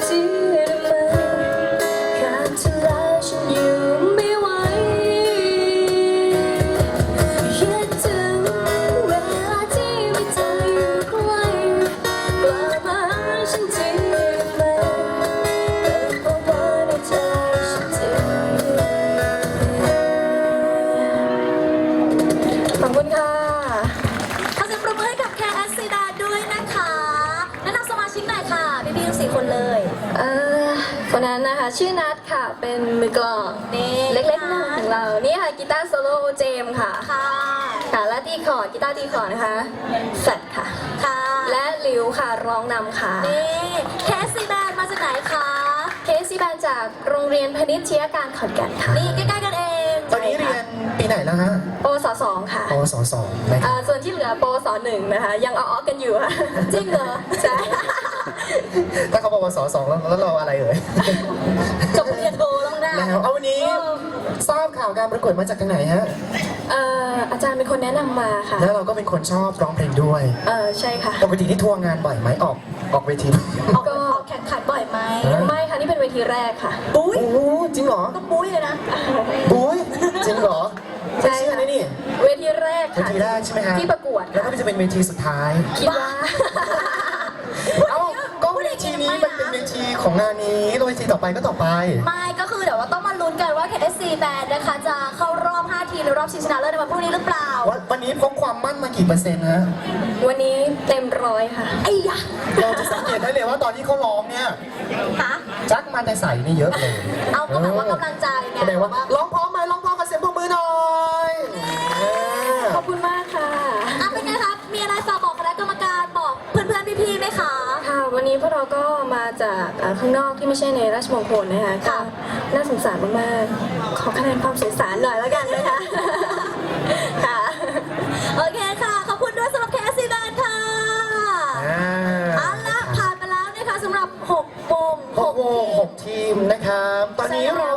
empty เป็นมือกลองนี่เล็กๆหนึ่งของเรา นี่ค่ะกีตาร์โซโล่เจมส์ค่ะ ค่ะ ค่ะ และตีคอร์ดกีตาร์ตีคอร์ดนะคะแฟลตค่ะ ค่ะ และลิวค่ะร้องนำค่ะ นี่แคสซีแบนมาจากไหนคะเคสซีแบนจากโรงเรียนพนิชยการขอนแก่นค่ะ นี่ใกล้ๆกันเองตอนนี้เรียนปีไหนแล้วฮะโปสสองค่ะปวสสองนะครัอ่าบส่วนที่เหลือโปสหนึ่งนะคะ ยังอ้อๆกันอยู่ค่ะ จริงเหรอ ใช่ ถ้าเขาปวสสองแล้วแล้วเราอะไรเอ่ยจบปริญญาโทแล้วนะแล้วเอาวันนี้ทราบข่าวการประกวดมาจากทางไหนฮะเอ่ออาจารย์เป็นคนแนะนำมาค่ะ แล้วเราก็เป็นคนชอบร้องเพลงด้วยเออใช่ค่ะ ปกติที่ทัวร์งานบ่อยไหมออกออกเวที ออกออกแข่งขันบ่อยไหมเออไม่ค่ะ นี่เป็นเวทีแรกค่ะปุ้ยโอ้โหจริงเหรอก็ปุ้ยเลยนะ บุ้ยจริงเหรอใช่ไม่เชื่อนะนี่เวทีแรกเวค่ะ ทีแรกใช่ไหมฮะที่ประกวด แล้วก็จะเป็นเวทีสุดท้ายคิดว่า เอ้าก็เวทีนี้มันเป็นเวที ของงานนี้แล้วเวทีต่อไปก็ต่อไป ไม่ก็คือเดี๋ยวว่าต้องมาลุ้นกันว่า KSC Band นะคะ จะเข้ารอบ 5 ทีมในรอบชิงชนะเลิศในวันพรุ่งนี้หรือเปล่า วันวันนี้พกความมั่นมากี่เปอร์เซ็นต์ฮะวันนี้เต็มร้อยค่ะไอ้ยะเราจะสังเกตได้เลยว่าตอนที่เขาร้องเนี่ยฮะจักมันแต่ใส่นี่เยอะเลยเอาก็แบบว่ากำลังใจไงแสดงว่าร้องพร้อมไหมร้องพร้อมกับเสียงปรบมือหน่อย พวกเราก็มาจากเอ่อข้างนอกที่ไม่ใช่ในราชมงคลนะคะก็ค่ะน่าสงสารมากๆ ขอคะแนนความสงสารหน่อยแล้วกันนะคะ ค่ะ โอเคค่ะ ขอบคุณด้วยสำหรับ KSC Band ค่ะอ่าเอาละผ่านไปแล้วนะคะสำหรับ6วงหกวงหกทีมนะครับ ตอนนี้เรา